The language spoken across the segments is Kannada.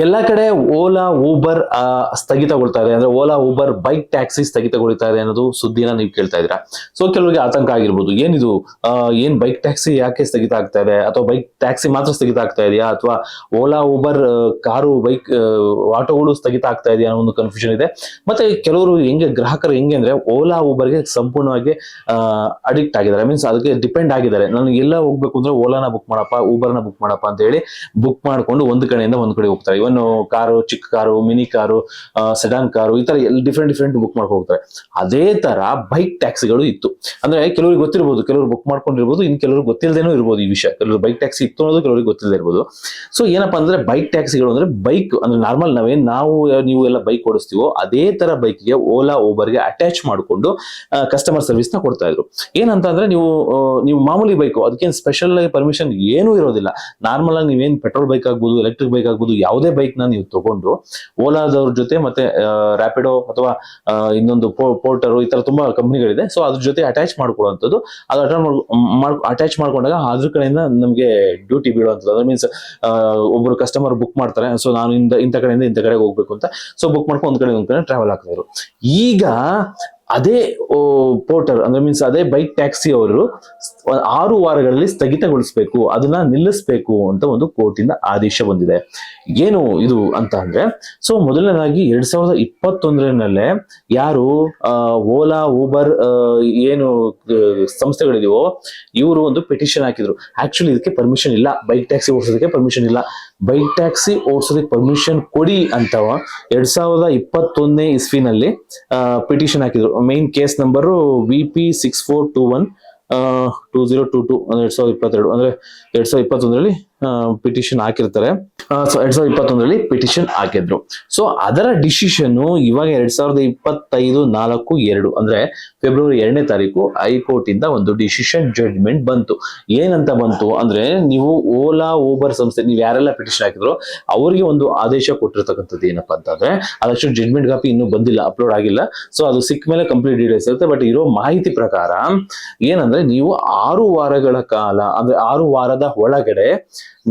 ಎಲ್ಲ ಕಡೆ ಓಲಾ, ಊಬರ್ ಸ್ಥಗಿತಗೊಳ್ತಾ ಇದೆ. ಅಂದ್ರೆ ಓಲಾ, ಊಬರ್ ಬೈಕ್ ಟ್ಯಾಕ್ಸಿ ಸ್ಥಗಿತಗೊಳ್ತಾ ಇದೆ ಅನ್ನೋದು ಸುದ್ದಿನ ನೀವು ಕೇಳ್ತಾ ಇದ್ದೀರಾ? ಸೊ ಕೆಲವರಿಗೆ ಆತಂಕ ಆಗಿರ್ಬೋದು. ಏನಿದು? ಏನ್ ಬೈಕ್ ಟ್ಯಾಕ್ಸಿ ಯಾಕೆ ಸ್ಥಗಿತ ಆಗ್ತಾ ಇದೆ? ಅಥವಾ ಬೈಕ್ ಟ್ಯಾಕ್ಸಿ ಮಾತ್ರ ಸ್ಥಗಿತ ಆಗ್ತಾ ಇದೆಯಾ? ಅಥವಾ ಓಲಾ, ಊಬರ್ ಕಾರು, ಬೈಕ್ ಆಟೋಗಳು ಸ್ಥಗಿತ ಆಗ್ತಾ ಇದೆಯಾ ಅನ್ನೋ ಒಂದು ಕನ್ಫ್ಯೂಷನ್ ಇದೆ. ಮತ್ತೆ ಕೆಲವರು ಹೆಂಗೆ, ಗ್ರಾಹಕರು ಹೆಂಗೆ ಅಂದ್ರೆ ಓಲಾ, ಊಬರ್ಗೆ ಸಂಪೂರ್ಣವಾಗಿ ಅಡಿಕ್ಟ್ ಆಗಿದ್ದಾರೆ. ಮೀನ್ಸ್ ಅದಕ್ಕೆ ಡಿಪೆಂಡ್ ಆಗಿದ್ದಾರೆ. ನಾನು ಎಲ್ಲ ಹೋಗ್ಬೇಕು ಅಂದ್ರೆ ಓಲಾನ ಬುಕ್ ಮಾಡಪ್ಪ, ಊಬರ್ನ ಬುಕ್ ಮಾಡಪ್ಪ ಅಂತ ಹೇಳಿ ಬುಕ್ ಮಾಡ್ಕೊಂಡು ಒಂದು ಕಡೆಯಿಂದ ಒಂದು ಕಡೆ ಹೋಗ್ತಾರೆ ಇವನ್ ಕಾರು, ಚಿಕ್ಕ car, mini car sedan car, ಈ ತರ ಡಿಫ್ರೆಂಟ್ ಡಿಫ್ರೆಂಟ್ ಬುಕ್ ಮಾಡ್ಕೊ ಹೋಗ್ತಾರೆ. ಅದೇ ತರ ಬೈಕ್ ಟ್ಯಾಕ್ಸಿಗಳು ಇತ್ತು. ಅಂದ್ರೆ ಕೆಲವರಿಗೆ ಗೊತ್ತಿರ್ಬೋದು, ಕೆಲವರು ಬುಕ್ ಮಾಡ್ಕೊಂಡಿರ್ಬೋದು ಇನ್ ಕೆಲವರು ಗೊತ್ತಿಲ್ಲದೇನೂ ಇರ್ಬೋದು ಈ ವಿಷಯ. ಕೆಲವರು ಬೈಕ್ ಟ್ಯಾಕ್ಸಿ ಇತ್ತು ಅನ್ನೋದು ಕೆಲವರಿಗೆ ಗೊತ್ತಿಲ್ಲದೆ ಇರ್ಬೋದು. ಸೊ ಏನಪ್ಪಾ ಅಂದ್ರೆ ಬೈಕ್ ಟ್ಯಾಕ್ಸಿಗಳು ಅಂದ್ರೆ ಬೈಕ್ ಅಂದ್ರೆ ನಾರ್ಮಲ್ ನಾವೇನ್ ನಾವು, ನೀವು ಎಲ್ಲ ಬೈಕ್ ಓಡಿಸ್ತೀವೋ, ಅದೇ ತರ ಬೈಕ್ಗೆ ಓಲಾ ಗೆ ಅಟ್ಯಾಚ್ ಮಾಡಿಕೊಂಡು ಕಸ್ಟಮರ್ ಸರ್ವಿಸ್ನ ಕೊಡ್ತಾ ಇದ್ರು. ಏನಂತ ಅಂದ್ರೆ ನೀವು ನೀವು ಮಾಮೂಲಿ ಬೈಕ್ ಅದಕ್ಕೇನು ಸ್ಪೆಷಲ್ ಆಗಿ ಪರ್ಮಿಷನ್ ಏನೂ ಇರೋದಿಲ್ಲ. ನಾರ್ಮಲ್ ಆಗಿ ನೀವೇನು ಪೆಟ್ರೋಲ್ ಬೈಕ್ ಆಗ್ಬೋದು ಎಲೆಕ್ಟ್ರಿಕ್ ಬೈಕ್ ಆಗ್ಬೋದು, ಯಾವುದೇ ಬೈಕ್ನ ನೀವು ತಗೊಂಡು ಓಲಾದವ್ರ ಜೊತೆ ಮತ್ತೆ ರ್ಯಾಪಿಡೋ ಅಥವಾ ಇನ್ನೊಂದು ಪೋರ್ಟರ್ ಈ ತರ ತುಂಬಾ ಕಂಪ್ನಿಗಳಿದೆ ಸೊ ಅದ್ರ ಜೊತೆ ಅಟ್ಯಾಚ್ ಮಾಡ್ಕೊಳ್ಳುವಂಥದ್ದು. ಅದು ಅಟ್ಯಾಚ್ ಮಾಡ್ಕೊಂಡಾಗ ಅದ್ರ ಕಡೆಯಿಂದ ನಮಗೆ ಡ್ಯೂಟಿ ಬೀಳುವಂಥದ್ದು. ಅದ್ರ ಮೀನ್ಸ್ ಒಬ್ರು ಕಸ್ಟಮರ್ ಬುಕ್ ಮಾಡ್ತಾರೆ. ಸೊ ನಾನು ಇಂದ ಇಂಥ ಕಡೆಯಿಂದ ಇಂಥ ಕಡೆಗೆ ಹೋಗ್ಬೇಕು ಅಂತ. ಸೊ ಬುಕ್ ಮಾಡ್ಕೊಂಡು ಒಂದ್ ಕಡೆ ಒಂದ್ ಕಡೆ ಟ್ರಾವೆಲ್ ಆಗ್ತಾ ಇದ್ರು ಈಗ ಅದೇ ಪೋರ್ಟರ್ ಅಂದ್ರೆ ಮೀನ್ಸ್ ಅದೇ ಬೈಕ್ ಟ್ಯಾಕ್ಸಿ ಅವರು ಆರು ವಾರಗಳಲ್ಲಿ ಸ್ಥಗಿತಗೊಳಿಸಬೇಕು, ಅದನ್ನ ನಿಲ್ಲಿಸಬೇಕು ಅಂತ ಒಂದು ಕೋರ್ಟಿನ ಆದೇಶ ಬಂದಿದೆ. ಏನು ಇದು ಅಂತ ಅಂದ್ರೆ ಸೊ ಮೊದಲನೇದಾಗಿ ಎರಡ್ ಸಾವಿರದ ಇಪ್ಪತ್ತೊಂದರಲ್ಲೇ ಯಾರು ಓಲಾ, ಊಬರ್ ಏನು ಸಂಸ್ಥೆಗಳಿದೆಯೋ, ಇವರು ಒಂದು ಪಿಟಿಷನ್ ಹಾಕಿದ್ರು. ಆಕ್ಚುಲಿ ಇದಕ್ಕೆ ಪರ್ಮಿಷನ್ ಇಲ್ಲ. ಬೈಕ್ ಟ್ಯಾಕ್ಸಿ ಓಡಿಸೋದಕ್ಕೆ ಪರ್ಮಿಷನ್ ಇಲ್ಲ. ಬೈಕ್ ಟ್ಯಾಕ್ಸಿ ಓಡಿಸೋದಕ್ಕೆ ಪರ್ಮಿಷನ್ ಕೊಡಿ ಅಂತ ಎರಡ್ ಸಾವಿರದ ಇಪ್ಪತ್ತೊಂದನೇ ಇಸ್ವಿನಲ್ಲಿ ಪಿಟಿಷನ್ ಹಾಕಿದ್ರು. Main case number V P six four two one two zero two two ಅಂದ್ರೆ ಎರಡ್ ಸಾವಿರದ ಇಪ್ಪತ್ತೆರಡು, ಅಂದ್ರೆ ಎರಡು ಸಾವಿರದ ಇಪ್ಪತ್ತೊಂದರಲ್ಲಿ ಪಿಟಿಷನ್ ಹಾಕಿರ್ತಾರೆ. ಎರಡ್ ಸಾವಿರದ ಇಪ್ಪತ್ತೊಂದರಲ್ಲಿ ಪಿಟಿಷನ್ ಹಾಕಿದ್ರು. ಸೊ ಅದರ ಡಿಸಿಷನ್ ಇವಾಗ ಎರಡ್ ಸಾವಿರದ ಇಪ್ಪತ್ತೈದು ನಾಲ್ಕು ಎರಡು ಅಂದ್ರೆ ಫೆಬ್ರವರಿ ಎರಡನೇ ತಾರೀಕು ಹೈಕೋರ್ಟ್ ಇಂದ ಒಂದು ಡಿಸಿಷನ್ ಜಡ್ಜ್ಮೆಂಟ್ ಬಂತು. ಏನಂತ ಬಂತು ಅಂದ್ರೆ ನೀವು ಓಲಾ ಓಬರ್ ಸಂಸ್ಥೆ ನೀವು ಯಾರೆಲ್ಲ ಪಿಟಿಷನ್ ಹಾಕಿದ್ರು ಅವರಿಗೆ ಒಂದು ಆದೇಶ ಕೊಟ್ಟಿರ್ತಕ್ಕಂಥದ್ದು ಏನಪ್ಪಾ ಅಂತಂದ್ರೆ ಅದಷ್ಟು ಜಡ್ಜ್ಮೆಂಟ್ ಕಾಪಿ ಇನ್ನೂ ಬಂದಿಲ್ಲ ಅಪ್ಲೋಡ್ ಆಗಿಲ್ಲ. ಸೊ ಅದು ಸಿಕ್ಕ ಮೇಲೆ ಕಂಪ್ಲೀಟ್ ಡೀಟೇಲ್ಸ್ ಇರುತ್ತೆ. ಬಟ್ ಇರೋ ಮಾಹಿತಿ ಪ್ರಕಾರ ಏನಂದ್ರೆ ನೀವು ಆರು ವಾರಗಳ ಕಾಲ ಅಂದ್ರೆ ಆರು ವಾರದ ಒಳಗಡೆ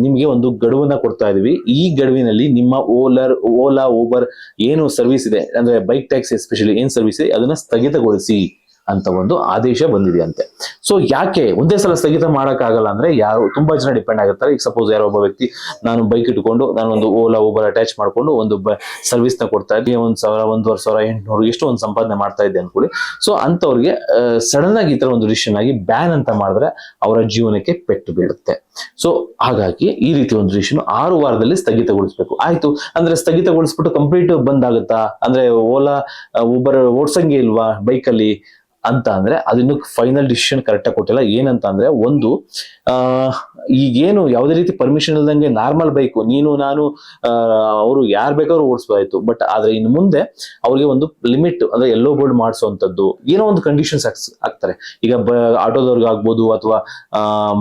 ನಿಮಗೆ ಒಂದು ಗಡುವನ್ನ ಕೊಡ್ತಾ ಇದೀವಿ ಈ ಗಡುವಿನಲ್ಲಿ ನಿಮ್ಮ ಓಲರ್, ಓಲಾ ಓಬರ್ ಏನು ಸರ್ವಿಸ್ ಇದೆ? ಅಂದ್ರೆ ಬೈಕ್ ಟ್ಯಾಕ್ಸಿ ಎಸ್ಪೆಷಲಿ ಏನ್ ಸರ್ವಿಸ್ ಇದೆ? ಅದನ್ನ ಸ್ಥಗಿತಗೊಳಿಸಿ ಅಂತ ಒಂದು ಆದೇಶ ಬಂದಿದೆ ಅಂತೆ. ಸೊ ಯಾಕೆ ಒಂದೇ ಸಲ ಸ್ಥಗಿತ ಮಾಡಕ್ಕಾಗಲ್ಲ ಅಂದ್ರೆ ಯಾರು ತುಂಬಾ ಜನ ಡಿಪೆಂಡ್ ಆಗಿರ್ತಾರೆ. ಈಗ ಸಪೋಸ್ ಯಾರೋ ಒಬ್ಬ ವ್ಯಕ್ತಿ ನಾನು ಬೈಕ್ ಇಟ್ಕೊಂಡು ನಾನು ಒಂದು ಓಲಾ ಊಬರ್ ಅಟ್ಯಾಚ್ ಮಾಡ್ಕೊಂಡು ಒಂದು ಸರ್ವಿಸ್ನ ಕೊಡ್ತಾ ಇದ್ದೀನಿ ಒಂದ್ ಸಾವಿರ, ಒಂದೂವರೆ ಸಾವಿರ, ಎಂಟುನೂರು ಎಷ್ಟು ಒಂದು ಸಂಪಾದನೆ ಮಾಡ್ತಾ ಇದ್ದೆ ಅನ್ಕೊಳ್ಳಿ. ಸೊ ಅಂತವ್ರಿಗೆ ಸಡನ್ ಆಗಿ ಈ ತರ ಒಂದು ಡಿಸಿಷನ್ ಆಗಿ ಬ್ಯಾನ್ ಅಂತ ಮಾಡಿದ್ರೆ ಅವರ ಜೀವನಕ್ಕೆ ಪೆಟ್ಟು ಬೀಳುತ್ತೆ. ಸೊ ಹಾಗಾಗಿ ಈ ರೀತಿ ಒಂದು ಡಿಸಿಷನ್ ಆರು ವಾರದಲ್ಲಿ ಸ್ಥಗಿತಗೊಳಿಸಬೇಕು. ಆಯ್ತು, ಅಂದ್ರೆ ಸ್ಥಗಿತಗೊಳಿಸ್ಬಿಟ್ಟು ಕಂಪ್ಲೀಟ್ ಬಂದ್ ಆಗುತ್ತಾ ಅಂದ್ರೆ ಓಲಾ ಊಬರ್ ಓಡ್ಸಂಗೆ ಇಲ್ವಾ ಬೈಕಲ್ಲಿ ಅಂತ ಅಂದ್ರೆ ಅದಿನ್ನು ಫೈನಲ್ ಡಿಸಿಷನ್ ಕರೆಕ್ಟ್ ಆಗಿ ಕೊಟ್ಟಿಲ್ಲ. ಏನಂತ ಅಂದ್ರೆ ಒಂದು ಈಗೇನು ಯಾವುದೇ ರೀತಿ ಪರ್ಮಿಷನ್ ಇಲ್ದಂಗೆ ನಾರ್ಮಲ್ ಬೈಕು ನೀನು, ನಾನು ಅವರು ಯಾರು ಬೇಕಾದ್ರೂ ಓಡಿಸ್ಬೋದಾಯ್ತು. ಬಟ್ ಆದ್ರೆ ಇನ್ನು ಮುಂದೆ ಅವ್ರಿಗೆ ಒಂದು ಲಿಮಿಟ್ ಅಂದ್ರೆ ಎಲ್ಲೋ ಬೋರ್ಡ್ ಮಾಡಿಸುವಂತದ್ದು ಏನೋ ಒಂದು ಕಂಡೀಷನ್ಸ್ ಹಾಕ್ತಾರೆ. ಈಗ ಆಟೋದವ್ರಿಗೆ ಆಗ್ಬೋದು ಅಥವಾ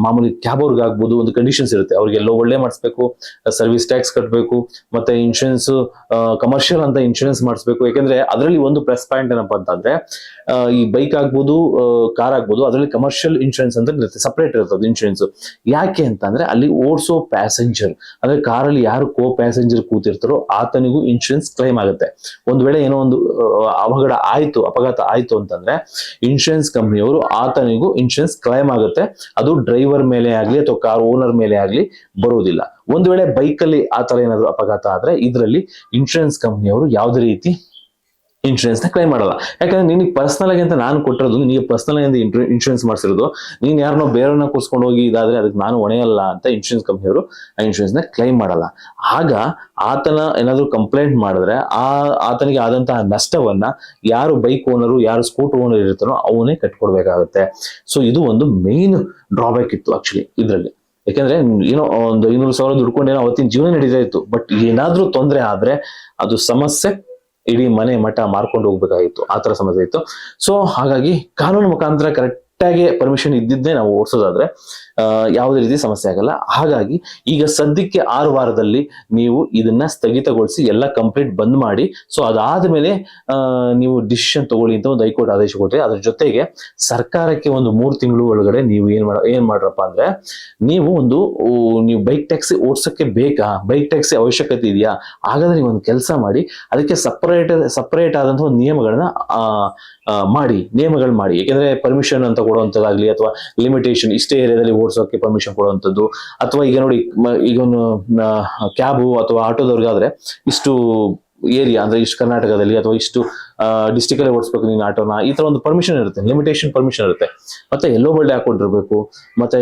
ಮಾಮೂಲಿ ಕ್ಯಾಬ್ ಅವ್ರಿಗೆ ಆಗ್ಬೋದು ಒಂದು ಕಂಡೀಷನ್ಸ್ ಇರುತ್ತೆ. ಅವ್ರಿಗೆ ಎಲ್ಲೋ ಒಳ್ಳೆ ಮಾಡಿಸ್ಬೇಕು ಸರ್ವಿಸ್ ಟ್ಯಾಕ್ಸ್ ಕಟ್ಟಬೇಕು ಮತ್ತೆ ಇನ್ಶೂರೆನ್ಸ್ ಕಮರ್ಷಿಯಲ್ ಅಂತ ಇನ್ಶೂರೆನ್ಸ್ ಮಾಡಿಸ್ಬೇಕು. ಯಾಕಂದ್ರೆ ಅದರಲ್ಲಿ ಒಂದು ಪ್ಲಸ್ ಪಾಯಿಂಟ್ ಏನಪ್ಪ ಅಂತಂದ್ರೆ ಈ ಬೈಕ್ ಆಗ್ಬೋದು ಕಾರ್ ಆಗ್ಬೋದು, ಅದರಲ್ಲಿ ಕಮರ್ಷಿಯಲ್ ಇನ್ಶೂರೆನ್ಸ್ ಅಂತ ಇರುತ್ತೆ ಸಪರೇಟ್ ಇರ್ತದೆ ಇನ್ಶೂರೆನ್ಸ್ ಯಾಕೆ ಅಂತಂದ್ರೆ ಅಲ್ಲಿ ಓಡಿಸೋ ಪ್ಯಾಸೆಂಜರ್ ಅಂದ್ರೆ ಕಾರಲ್ಲಿ ಯಾರು ಕೋ ಪ್ಯಾಸೆಂಜರ್ ಕೂತಿರ್ತಾರೋ ಆತನಿಗೂ ಇನ್ಶೂರೆನ್ಸ್ ಕ್ಲೈಮ್ ಆಗುತ್ತೆ. ಒಂದ್ ವೇಳೆ ಏನೋ ಒಂದು ಅವಘಡ ಆಯ್ತು, ಅಪಘಾತ ಆಯ್ತು ಅಂತಂದ್ರೆ ಇನ್ಶೂರೆನ್ಸ್ ಕಂಪ್ನಿಯವರು ಆತನಿಗೂ ಇನ್ಶೂರೆನ್ಸ್ ಕ್ಲೈಮ್ ಆಗುತ್ತೆ. ಅದು ಡ್ರೈವರ್ ಮೇಲೆ ಆಗ್ಲಿ ಅಥವಾ ಕಾರ್ ಓನರ್ ಮೇಲೆ ಆಗ್ಲಿ ಬರುವುದಿಲ್ಲ ಒಂದ್ ವೇಳೆ ಬೈಕ್ ಅಲ್ಲಿ ಆ ತರ ಏನಾದ್ರು ಅಪಘಾತ ಆದ್ರೆ ಇದರಲ್ಲಿ ಇನ್ಶೂರೆನ್ಸ್ ಕಂಪ್ನಿಯವರು ಯಾವುದೇ ರೀತಿ ಇನ್ಶೂರೆನ್ಸ್ನ ಕ್ಲೈಮ್ ಮಾಡಲ್ಲ. ಯಾಕಂದ್ರೆ ನಿನಗೆ ಪರ್ಸನಲ್ ಆಗಿ ಅಂತ ನಾನು ಕೊಟ್ಟಿರೋದು, ನಿನಗೆ ಪರ್ಸನಲ್ ಆಗಿ ಇನ್ಶೂರೆನ್ಸ್ ಮಾಡಿಸಿರೋದು, ನೀನು ಯಾರನ್ನೋ ಬೇರೆಯವ್ರನ್ನ ಕೂರ್ಸ್ಕೊಂಡು ಹೋಗಿ ಇದಾದ್ರೆ ಅದಕ್ಕೆ ನಾನು ಹೊಣೆಯಲ್ಲ ಅಂತ ಇನ್ಶೂರೆನ್ಸ್ ಕಂಪ್ನಿಯವರು ಆ ಇನ್ಶೂರೆನ್ಸ್ನ ಕ್ಲೈಮ್ ಮಾಡಲ್ಲ. ಆಗ ಆತನ ಏನಾದರೂ ಕಂಪ್ಲೇಂಟ್ ಮಾಡಿದ್ರೆ ಆ ಆತನಿಗೆ ಆದಂತಹ ನಷ್ಟವನ್ನ ಯಾರು ಬೈಕ್ ಓನರು ಯಾರು ಸ್ಕೂಟರ್ ಓನರ್ ಇರ್ತಾರೋ ಅವನೇ ಕಟ್ಕೊಡ್ಬೇಕಾಗುತ್ತೆ. ಸೊ ಇದು ಒಂದು ಮೇನ್ ಡ್ರಾಬ್ಯಾಕ್ ಇತ್ತು ಆಕ್ಚುಲಿ ಇದರಲ್ಲಿ. ಯಾಕಂದ್ರೆ ಏನೋ ಒಂದು ಐನೂರು ಸಾವಿರ ದುಡ್ಕೊಂಡು ಏನೋ ಅವತ್ತಿನ ಜೀವನ ನಡೀತಾ ಇತ್ತು. ಬಟ್ ಏನಾದ್ರೂ ತೊಂದರೆ ಆದ್ರೆ ಅದು ಸಮಸ್ಯೆ ಇಡೀ ಮನೆ ಮಠ ಮಾರ್ಕೊಂಡು ಹೋಗ್ಬೇಕಾಗಿತ್ತು. ಆ ತರ ಸಮಸ್ಯೆ ಇತ್ತು. ಸೊ ಹಾಗಾಗಿ ಕಾನೂನು ಮುಖಾಂತರ ಕರೆಕ್ಟ್ ಆಗಿ ಪರ್ಮಿಷನ್ ಇದ್ದಿದ್ದೇ ನಾವು ಓಡಿಸೋದಾದ್ರೆ ಯಾವುದೇ ರೀತಿ ಸಮಸ್ಯೆ ಆಗಲ್ಲ. ಹಾಗಾಗಿ ಈಗ ಸದ್ಯಕ್ಕೆ ಆರು ವಾರದಲ್ಲಿ ನೀವು ಇದನ್ನ ಸ್ಥಗಿತಗೊಳಿಸಿ ಎಲ್ಲ ಕಂಪ್ಲೀಟ್ ಬಂದ್ ಮಾಡಿ ಸೊ ಅದಾದ ಮೇಲೆ ನೀವು ಡಿಸಿಷನ್ ತಗೊಳ್ಳಿ ಅಂತ ಒಂದು ಹೈಕೋರ್ಟ್ ಆದೇಶ ಕೊಟ್ಟರೆ ಅದ್ರ ಜೊತೆಗೆ ಸರ್ಕಾರಕ್ಕೆ ಒಂದು ಮೂರು ತಿಂಗಳು ಒಳಗಡೆ ನೀವು ಏನ್ ಮಾಡ, ಏನ್ ಮಾಡ್ರಪ್ಪ ಅಂದ್ರೆ, ನೀವು ಒಂದು ನೀವು ಬೈಕ್ ಟ್ಯಾಕ್ಸಿ ಓಡಿಸೋಕೆ ಬೇಕಾ? ಬೈಕ್ ಟ್ಯಾಕ್ಸಿ ಅವಶ್ಯಕತೆ ಇದೆಯಾ? ಹಾಗಾದ್ರೆ ನೀವು ಒಂದು ಕೆಲಸ ಮಾಡಿ, ಅದಕ್ಕೆ ಸಪರೇಟ್ ಸಪರೇಟ್ ಆದಂತಹ ನಿಯಮಗಳನ್ನ ಮಾಡಿ, ನಿಯಮಗಳು ಮಾಡಿ. ಯಾಕೆಂದ್ರೆ ಪರ್ಮಿಷನ್ ಅಂತ ಕೊಡುವಂಥದ್ದಾಗ್ಲಿ ಅಥವಾ ಲಿಮಿಟೇಷನ್ ಇಷ್ಟೇ ಏರಿಯಾದಲ್ಲಿ ಓಡಿಸೋಕೆ ಪರ್ಮಿಷನ್ ಕೊಡುವಂಥದ್ದು ಅಥವಾ ಈಗ ನೋಡಿ ಈಗ ಒಂದು ಕ್ಯಾಬು ಅಥವಾ ಆಟೋದವ್ರಿಗಾದ್ರೆ ಇಷ್ಟು ಏರಿಯಾ ಅಂದ್ರೆ ಇಷ್ಟು ಕರ್ನಾಟಕದಲ್ಲಿ ಅಥವಾ ಇಷ್ಟು ಡಿಸ್ಟಿಕ್ ಅಲ್ಲಿ ಓಡಿಸ್ಬೇಕು ನೀನು ಆಟೋನ, ಈ ತರ ಒಂದು ಪರ್ಮಿಷನ್ ಇರುತ್ತೆ ಲಿಮಿಟೇಷನ್ ಪರ್ಮಿಷನ್ ಇರುತ್ತೆ. ಮತ್ತೆ ಎಲ್ಲೋ ಬಳ್ಳಿ ಹಾಕೊಂಡಿರ್ಬೇಕು, ಮತ್ತೆ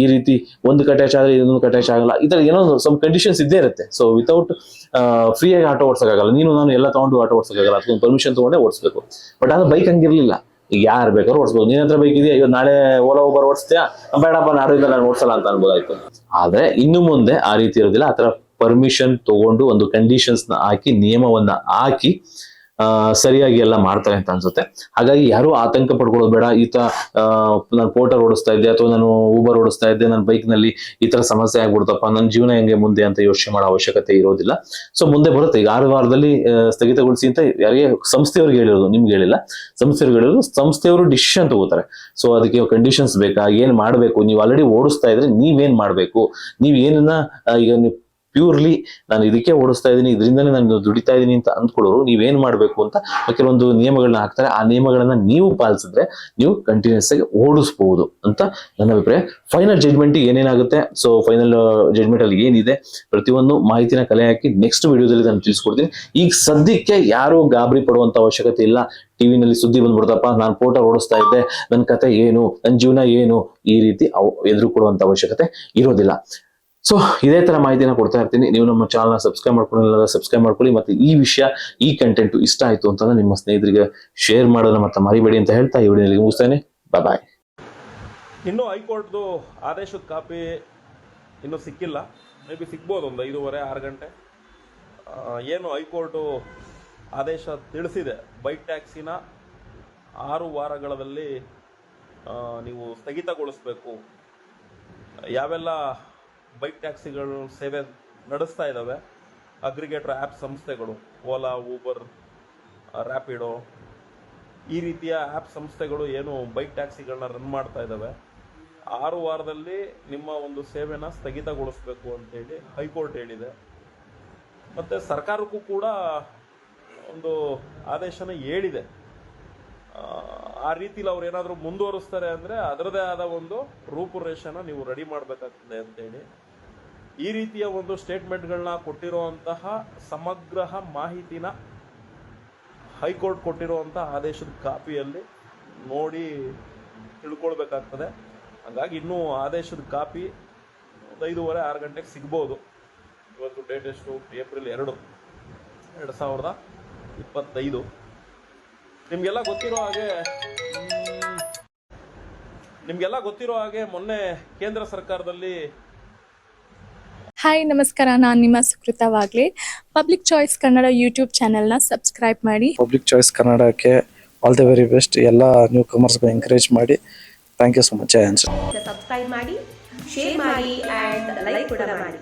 ಈ ರೀತಿ ಒಂದು ಕಟ್ಯಾಚ್ ಆದ್ರೆ ಇನ್ನೊಂದು ಕಟ್ಯಾಚ್ ಆಗಲ್ಲ, ಈ ತರ ಏನೋ ಸಮ್ ಕಂಡೀಷನ್ಸ್ ಇದ್ದೇ ಇರುತ್ತೆ. ಸೊ ವಿತೌಟ್ ಫ್ರೀಯಾಗಿ ಆಟೋ ಓಡಿಸೋಕ್ಕಾಗಲ್ಲ, ನೀನು ನಾನು ಎಲ್ಲ ತಗೊಂಡು ಆಟೋ ಓಡಿಸೋಕ್ಕಾಗಲ್ಲ ಅದಕ್ಕೆ ಪರ್ಮಿಷನ್ ತಗೊಂಡೇ ಓಡಿಸ್ಬೇಕು. ಬಟ್ ಅದು ಬೈಕ್ ಹಂಗಿರ್ಲಿಲ್ಲ. ಈಗ ಯಾರು ಬೇಕಾದ್ರೂ ಓಡಿಸ್ಬೋದು. ನೀನ್ ಹತ್ರ ಬೇಕಿದ್ಯಾ? ಇವತ್ತು ನಾಳೆ ಓಲಾ ಊಬರ್ ಓಡಿಸ್ತೀಯಾ? ಬೇಡಪ್ಪ ಇಲ್ಲ ನಾನು ಓಡಿಸಲ್ಲ ಅಂತ ಅನ್ಬೋದಾಯ್ತು. ಆದ್ರೆ ಇನ್ನು ಮುಂದೆ ಆ ರೀತಿ ಇರೋದಿಲ್ಲ. ಆ ತರ ಪರ್ಮಿಷನ್ ತಗೊಂಡು ಒಂದು ಕಂಡೀಷನ್ಸ್ನ ಹಾಕಿ, ನಿಯಮವನ್ನ ಹಾಕಿ ಸರಿಯಾಗಿ ಎಲ್ಲ ಮಾಡ್ತಾರೆ ಅಂತ ಅನ್ಸುತ್ತೆ. ಹಾಗಾಗಿ ಯಾರು ಆತಂಕ ಪಡ್ಕೊಳ್ಳೋದು ಬೇಡ. ಈತ ನಾನು ಪೋಟರ್ ಓಡಿಸ್ತಾ ಇದ್ದೆ ಅಥವಾ ನಾನು ಊಬರ್ ಓಡಿಸ್ತಾ ಇದ್ದೆ, ನನ್ನ ಬೈಕ್ನಲ್ಲಿ ಈ ತರ ಸಮಸ್ಯೆ ಆಗ್ಬಿಡ್ತಪ್ಪ, ನನ್ನ ಜೀವನ ಹೆಂಗೆ ಮುಂದೆ ಅಂತ ಯೋಚನೆ ಮಾಡೋ ಅವಶ್ಯಕತೆ ಇರೋದಿಲ್ಲ. ಸೊ ಮುಂದೆ ಬರುತ್ತೆ. ಈಗ ಆರು ವಾರದಲ್ಲಿ ಸ್ಥಗಿತಗೊಳಿಸಿ ಅಂತ ಯಾರಿಗೆ ಸಂಸ್ಥೆಯವ್ರಿಗೆ ಹೇಳಿರೋದು, ನಿಮ್ಗೆ ಹೇಳಿಲ್ಲ. ಸಂಸ್ಥೆಯವ್ರಿಗೆ ಹೇಳಿರೋದು, ಸಂಸ್ಥೆಯವರು ಡಿಸಿಷನ್ ತಗೋತಾರೆ. ಸೊ ಅದಕ್ಕೆ ಕಂಡೀಷನ್ಸ್ ಬೇಕಾ, ಏನ್ ಮಾಡ್ಬೇಕು? ನೀವು ಆಲ್ರೆಡಿ ಓಡಿಸ್ತಾ ಇದ್ರೆ ನೀವೇನ್ ಮಾಡ್ಬೇಕು? ನೀವ್ ಏನನ್ನ ಈಗ ನೀವು ಪ್ಯೂರ್ಲಿ ನಾನು ಇದಕ್ಕೆ ಓಡಿಸ್ತಾ ಇದ್ದೀನಿ ಇದರಿಂದನೇ ನಾನು ದುಡಿತಾ ಇದ್ದೀನಿ ಅಂತ ಅಂದ್ಕೊಳ್ಳೋರು, ನೀವೇನು ಮಾಡಬೇಕು ಅಂತ ಕೆಲವೊಂದು ನಿಯಮಗಳನ್ನ ಹಾಕ್ತಾರೆ. ಆ ನಿಯಮಗಳನ್ನ ನೀವು ಪಾಲಿಸಿದ್ರೆ ನೀವು ಕಂಟಿನ್ಯೂಸ್ ಆಗಿ ಓಡಿಸಬಹುದು ಅಂತ ನನ್ನ ಅಭಿಪ್ರಾಯ. ಫೈನಲ್ ಜಡ್ಜ್ಮೆಂಟ್ ಏನೇನಾಗುತ್ತೆ? ಸೊ ಫೈನಲ್ ಜಡ್ಜ್ಮೆಂಟ್ ಅಲ್ಲಿ ಏನಿದೆ? ಪ್ರತಿಯೊಂದು ಮಾಹಿತಿನ ಕಲೆ ಹಾಕಿ ನೆಕ್ಸ್ಟ್ ವಿಡಿಯೋದಲ್ಲಿ ನಾನು ತಿಳಿಸ್ಕೊಡ್ತೀನಿ. ಈಗ ಸದ್ಯಕ್ಕೆ ಯಾರು ಗಾಬರಿ ಪಡುವಂತ ಅವಶ್ಯಕತೆ ಇಲ್ಲ. ಟಿವಿನಲ್ಲಿ ಸುದ್ದಿ ಬಂದ್ಬಿಡ್ತಪ್ಪ, ನಾನು ಫೋಟೋ ಓಡಿಸ್ತಾ ಇದ್ದೆ ನನ್ನ ಕತೆ ಏನು ನನ್ನ ಜೀವನ ಏನು, ಈ ರೀತಿ ಎದುರು ಕೊಡುವಂತ ಅವಶ್ಯಕತೆ ಇರೋದಿಲ್ಲ. ಸೊ ಇದೇ ತರ ಮಾಹಿತಿನ ಕೊಡ್ತಾ ಇರ್ತೀನಿ. ನೀವು ನಮ್ಮ ಚಾನಲ್ನ ಸಬ್ಸ್ಕ್ರೈಬ್ ಮಾಡ್ಕೊಂಡಿಲ್ಲ ಸಬ್ಸ್ಕ್ರೈಬ್ ಮಾಡ್ಕೊಳ್ಳಿ. ಮತ್ತೆ ಈ ವಿಷಯ, ಈ ಕಂಟೆಂಟ್ ಇಷ್ಟ ಆಯ್ತು ಅಂತಂದ್ರೆ ನಿಮ್ಮ ಸ್ನೇಹಿತರಿಗೆ ಶೇರ್ ಮಾಡೋದನ್ನ ಮತ್ತೆ ಮರಿಬೇಡಿ ಅಂತ ಹೇಳ್ತಾ ಈ ವಿಡಿಯೋಲಿ ಮುಗಿಸ್ತೇನೆ. ಬಾಯ್ ಇನ್ನೂ ಹೈಕೋರ್ಟ್ದು ಆದೇಶದ ಕಾಪಿ ಇನ್ನೂ ಸಿಕ್ಕಿಲ್ಲ. ಮೇ ಬಿ ಸಿಗ್ಬೋದು ಒಂದು ಐದೂವರೆ, ಆರು ಗಂಟೆ. ಏನು ಹೈಕೋರ್ಟು ಆದೇಶ ತಿಳಿಸಿದೆ. ಬೈಕ್ ಟ್ಯಾಕ್ಸಿನ ಆರು ವಾರಗಳಲ್ಲಿ ನೀವು ಸ್ಥಗಿತಗೊಳಿಸ್ಬೇಕು. ಯಾವೆಲ್ಲ ಬೈಕ್ ಟ್ಯಾಕ್ಸಿಗಳು ಸೇವೆ ನಡೆಸ್ತಾ ಇದ್ದಾವೆ ಅಗ್ರಿಗೇಟರ್ ಆ್ಯಪ್ ಸಂಸ್ಥೆಗಳು, ಓಲಾ, ಊಬರ್ ರ್ಯಾಪಿಡೋ ಈ ರೀತಿಯ ಆ್ಯಪ್ ಸಂಸ್ಥೆಗಳು ಏನು ಬೈಕ್ ಟ್ಯಾಕ್ಸಿಗಳನ್ನ ರನ್ ಮಾಡ್ತಾ ಇದ್ದಾವೆ ಆರು ವಾರದಲ್ಲಿ ನಿಮ್ಮ ಒಂದು ಸೇವೆನ ಸ್ಥಗಿತಗೊಳಿಸ್ಬೇಕು ಅಂತೇಳಿ ಹೈಕೋರ್ಟ್ ಹೇಳಿದೆ. ಮತ್ತು ಸರ್ಕಾರಕ್ಕೂ ಕೂಡ ಒಂದು ಆದೇಶನ ಹೇಳಿದೆ. ಆ, ರೀತಿಲಿ ಅವ್ರು ಏನಾದರೂ ಮುಂದುವರಿಸ್ತಾರೆ ಅಂದರೆ ಅದರದೇ ಆದ ಒಂದು ರೂಪುರೇಷನ ನೀವು ರೆಡಿ ಮಾಡಬೇಕಾಗ್ತದೆ ಅಂತೇಳಿ. ಈ ರೀತಿಯ ಒಂದು ಸ್ಟೇಟ್ಮೆಂಟ್ಗಳನ್ನ ಕೊಟ್ಟಿರುವಂತಹ ಸಮಗ್ರ ಮಾಹಿತಿನ ಹೈಕೋರ್ಟ್ ಕೊಟ್ಟಿರುವಂತಹ ಆದೇಶದ ಕಾಪಿಯಲ್ಲಿ ನೋಡಿ ತಿಳ್ಕೊಳ್ಬೇಕಾಗ್ತದೆ. ಹಾಗಾಗಿ ಇನ್ನೂ ಆದೇಶದ ಕಾಪಿ ಐದೂವರೆ ಆರು ಗಂಟೆಗೆ ಸಿಗ್ಬೋದು. ಇವತ್ತು ಡೇಟ್ ಎಷ್ಟು ಏಪ್ರಿಲ್ ಎರಡು ಎರಡು ಸಾವಿರದ ಇಪ್ಪತ್ತೈದು. ನಿಮಗೆಲ್ಲ ಗೊತ್ತಿರೋ ಹಾಗೆ ನಿಮಗೆಲ್ಲ ಗೊತ್ತಿರೋ ಹಾಗೆ ಮೊನ್ನೆ ಕೇಂದ್ರ ಸರ್ಕಾರದಲ್ಲಿ ಹಾಯ್ ನಮಸ್ಕಾರ ನಾನು ನಿಮ್ಮ Sukrutha Wagle. Public choice Kannada YouTube ಚಾನೆಲ್ನ ಸಬ್ಸ್ಕ್ರೈಬ್ ಮಾಡಿ. ಪಬ್ಲಿಕ್ ಚಾಯ್ಸ್ ಕನ್ನಡಕ್ಕೆ ಆಲ್ ದಿ ವೆರಿ ಬೆಸ್ಟ್ ಎಲ್ಲ ನ್ಯೂ ಕಮರ್ಸ್ಗೆ ಎನ್ಕರೇಜ್ ಮಾಡಿ. Thank you so much subscribe ಮಾಡಿ ಶೇರ್ ಮಾಡಿ ಆ್ಯಂಡ್ ಲೈಕ್ ಕೂಡ ಮಾಡಿ.